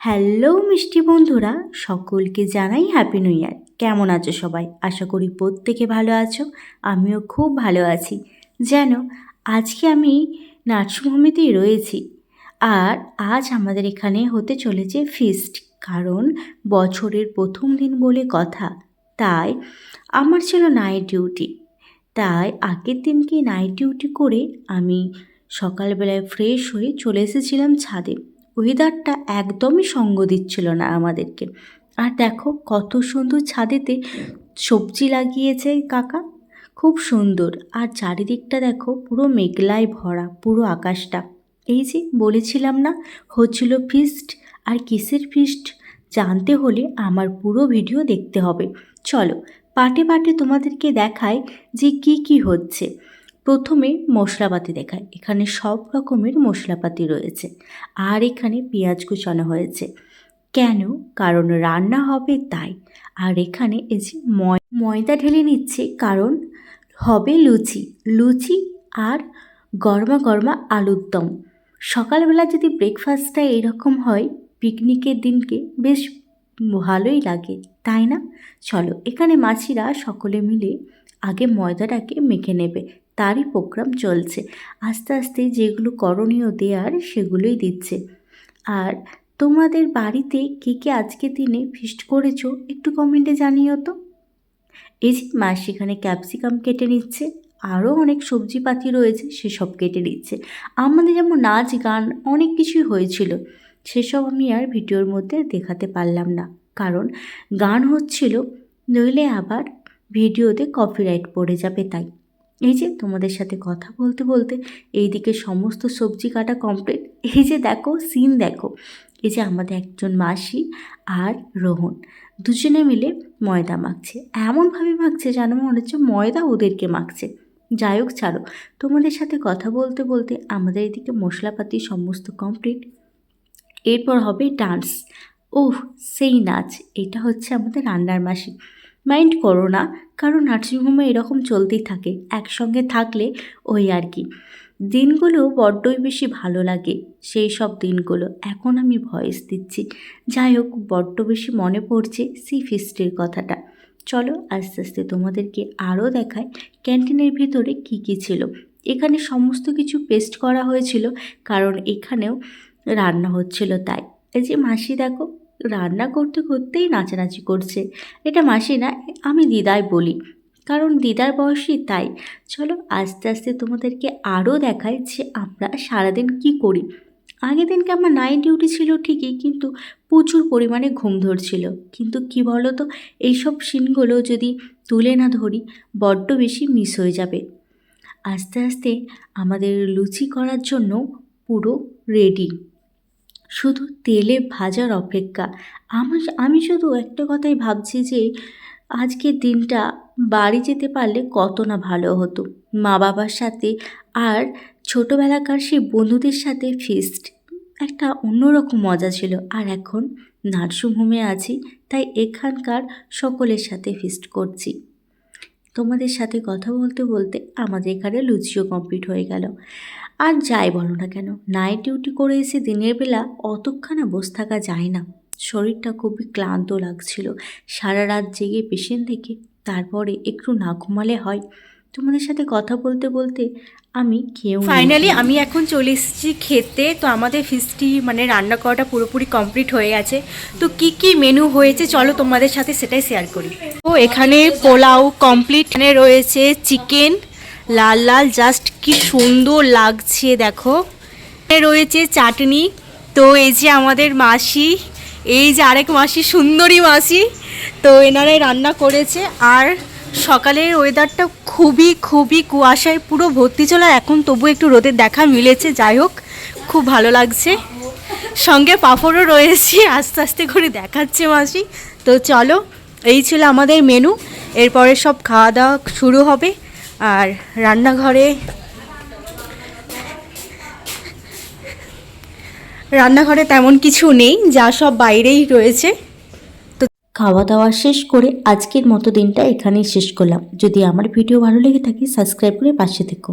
Hello মিষ্টি বন্ধুরা, সকলকে জানাই হ্যাপি নিউ ইয়ার কেমন আছো সবাই? আশা করি প্রত্যেকে ভালো আছো, আমিও খুব ভালো আছি। যেন আজকে আমি নার্সিংহোমেতেই রয়েছি আর আজ আমাদের এখানে হতে চলেছে ফিস্ট কারণ বছরের প্রথম দিন বলে কথা। তাই আমার ছিল নাইট ডিউটি তাই আগের দিনকে নাইট ডিউটি করে আমি সকালবেলায় ফ্রেশ হয়ে চলে এসেছিলাম ছাদে। ওয়েদারটা একদমই সঙ্গ দিচ্ছিল না আমাদেরকে। আর দেখো, কত সুন্দর ছাদেতে সবজি লাগিয়েছে কাকা। খুব সুন্দর। আর চারিদিকটা দেখো, পুরো মেঘলায় ভরা, পুরো আকাশটা। এই যে, বলেছিলাম না, হচ্ছিল ফিস্ট আর কিসের ফিস্ট জানতে হলে আমার পুরো ভিডিও দেখতে হবে। চলো, পাটে পাটে তোমাদেরকে দেখায় যে কি কি হচ্ছে। প্রথমে মশলাপাতি দেখায় এখানে সব রকমের মশলাপাতি রয়েছে। আর এখানে পেঁয়াজ কুচানো হয়েছে। কেন? কারণ রান্না হবে তাই। আর এখানে এই যে ময়, ময়দা ঢেলে নিচ্ছে, কারণ হবে লুচি। লুচি আর গরমা গরমা আলুর দম। সকালবেলা যদি ব্রেকফাস্টটা এরকম হয়, পিকনিকের দিনকে বেশ ভালোই লাগে, তাই না? চলো, এখানে মাছিরা সকলে মিলে আগে ময়দাটাকে মেখে নেবে। তারই প্রোগ্রাম চলছে। আস্তে আস্তে যেগুলো করণীয় দেওয়ার সেগুলোই দিচ্ছে। আর তোমাদের বাড়িতে কে কে আজকে দিনে ফিস্ট করেছ একটু কমেন্টে জানিও তো। এই যে মা সেখানে ক্যাপসিকাম কেটে নিচ্ছে আরও অনেক সবজিপাতি রয়েছে, সেসব কেটে নিচ্ছে। আমাদের যেমন নাচ গান অনেক কিছুই হয়েছিল, সেসব আমি আর ভিডিওর মধ্যে দেখাতে পারলাম না। কারণ গান হচ্ছিল, নইলে আবার ভিডিওতে কপিরাইট পড়ে যাবে তাই। এই যে তোমাদের সাথে কথা বলতে বলতে এইদিকে সমস্ত সবজি কাটা কমপ্লিট এই যে দেখো সিন দেখো। এই যে আমাদের একজন মাসি আর রোহন, দুজনে মিলে ময়দা মাখছে। এমনভাবে মাখছে যেন মনে হচ্ছে ময়দা ওদেরকে মাখছে। যাই হোক, ছাড়ো। তোমাদের সাথে কথা বলতে বলতে আমাদের এদিকে মশলাপাতি সমস্ত কমপ্লিট এরপর হবে ডান্স ওহ, সেই নাচ। এটা হচ্ছে আমাদের রান্নার মাসি। মাইন্ড করো না, কারণ নার্সিংহোমে এরকম চলতেই থাকে, একসঙ্গে থাকলে ওই আর কি। দিনগুলো বড্ডই বেশি ভালো লাগে, সেই সব দিনগুলো। এখন আমি ভয়েস দিচ্ছি। যাই হোক, বড্ড বেশি মনে পড়ছে সি ফিস্টের কথাটা। চলো, আস্তে আস্তে তোমাদেরকে আরও দেখায় ক্যান্টিনের ভিতরে কি কি ছিল। এখানে সমস্ত কিছু পেস্ট করা হয়েছিল, কারণ এখানেও রান্না হচ্ছিল তাই। এই যে মাসি দেখো রান্না করতে করতেই নাচানাচি করছে। এটা মাসি না, আমি দিদাই বলি। কারণ দিদার বয়সই তাই। চলো আস্তে আস্তে তোমাদেরকে আরও দেখাই যে আমরা সারাদিন কি করি। আগের দিনকে আমার নাইট ডিউটি ছিল ঠিকই, কিন্তু প্রচুর পরিমাণে ঘুম ধরছিল। কিন্তু কি বলো তো এইসব সিনগুলো যদি তুলে না ধরি, বড্ড বেশি মিস হয়ে যাবে। আস্তে আস্তে আমাদের লুচি করার জন্য পুরো রেডি শুধু তেলে ভাজার অপেক্ষা। আমার আমি শুধু একটা কথাই ভাবছি যে, আজকের দিনটা বাড়ি যেতে পারলে কত না ভালো হতো। মা বাবার সাথে আর ছোটোবেলাকার সেই বন্ধুদের সাথে ফিস্ট একটা অন্যরকম মজা ছিল। আর এখন নার্সিংহোমে আছি, তাই এখানকার সকলের সাথে ফিস্ট করছি। তোমাদের সাথে কথা বলতে বলতে আমাদের এখানে লুচিও কমপ্লিট হয়ে গেল। আর যাই বলো না কেন নাইট ডিউটি করে এসে দিনের বেলা অতক্ষণা বসে থাকা যায় না। শরীরটা খুবই ক্লান্ত লাগছিল। সারা রাত জেগে পেশেন্ট থেকে তারপরে একটু না ঘুমালে হয়। তোমাদের সাথে কথা বলতে বলতে আমি খেয়েও ফাইনালি আমি এখন চলে এসেছি খেতে। তো আমাদের ফিসটি মানে রান্না করাটা পুরোপুরি কমপ্লিট হয়ে গেছে। তো কি কি মেনু হয়েছে চলো তোমাদের সাথে সেটাই শেয়ার করি। তো এখানে পোলাও কমপ্লিট রয়েছে চিকেন লাল লাল জাস্ট কি সুন্দর লাগছে, দেখো। রয়েছে চাটনি। তো এই যে আমাদের মাসি, এই যে আরেক মাসি, সুন্দরী মাসি, তো এনারাই রান্না করেছে। আর সকালের ওয়েদারটা খুবই খুবই কুয়াশায় পুরো ভর্তি চলা এখন তবু একটু রোদের দেখা মিলেছে। যাই হোক, খুব ভালো লাগছে। সঙ্গে পাঁপড়ও রয়েছে, আস্তে আস্তে করে দেখাচ্ছে মাসি। তো চলো, এই ছিল আমাদের মেনু এরপরে সব খাওয়া দাওয়া শুরু হবে। আর রান্নাঘরে রান্নাঘরে তেমন কিছু নেই, যা সব বাইরেই রয়েছে। তো খাওয়া দাওয়া শেষ করে আজকের মতো দিনটা এখানেই শেষ করলাম। যদি আমার ভিডিও ভালো লেগে থাকে, সাবস্ক্রাইব করে পাশে থেকো।